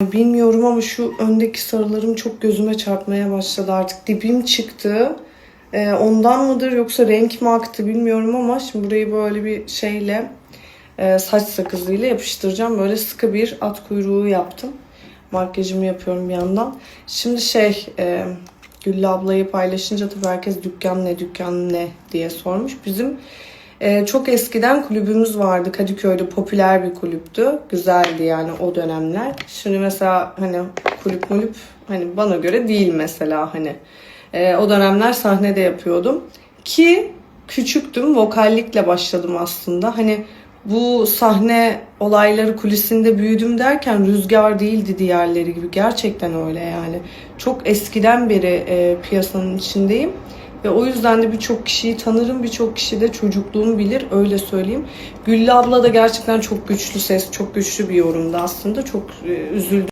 Bilmiyorum ama şu öndeki sarılarım çok gözüme çarpmaya başladı artık. Dibim çıktı. Ee, ondan mıdır yoksa renk mi aktı bilmiyorum ama şimdi burayı böyle bir şeyle e, saç sakızıyla yapıştıracağım. Böyle sıkı bir at kuyruğu yaptım. Makyajımı yapıyorum bir yandan. Şimdi şey e, Güllü ablayı paylaşınca tabii herkes dükkan ne dükkan ne diye sormuş. Bizim e, çok eskiden kulübümüz vardı. Kadıköy'de popüler bir kulüptü. Güzeldi yani o dönemler. Şimdi mesela hani kulüp mulüp hani bana göre değil mesela hani. E, o dönemler sahnede yapıyordum. Ki küçüktüm. Vokallikle başladım aslında. Hani bu sahne olayları kulisinde büyüdüm derken rüzgar değildi diğerleri gibi. Gerçekten öyle yani. Çok eskiden beri e, piyasanın içindeyim. Ve o yüzden de birçok kişiyi tanırım. Birçok kişi de çocukluğumu bilir. Öyle söyleyeyim. Güllü abla da gerçekten çok güçlü ses, çok güçlü bir yorumdu aslında. Çok e, üzüldüm.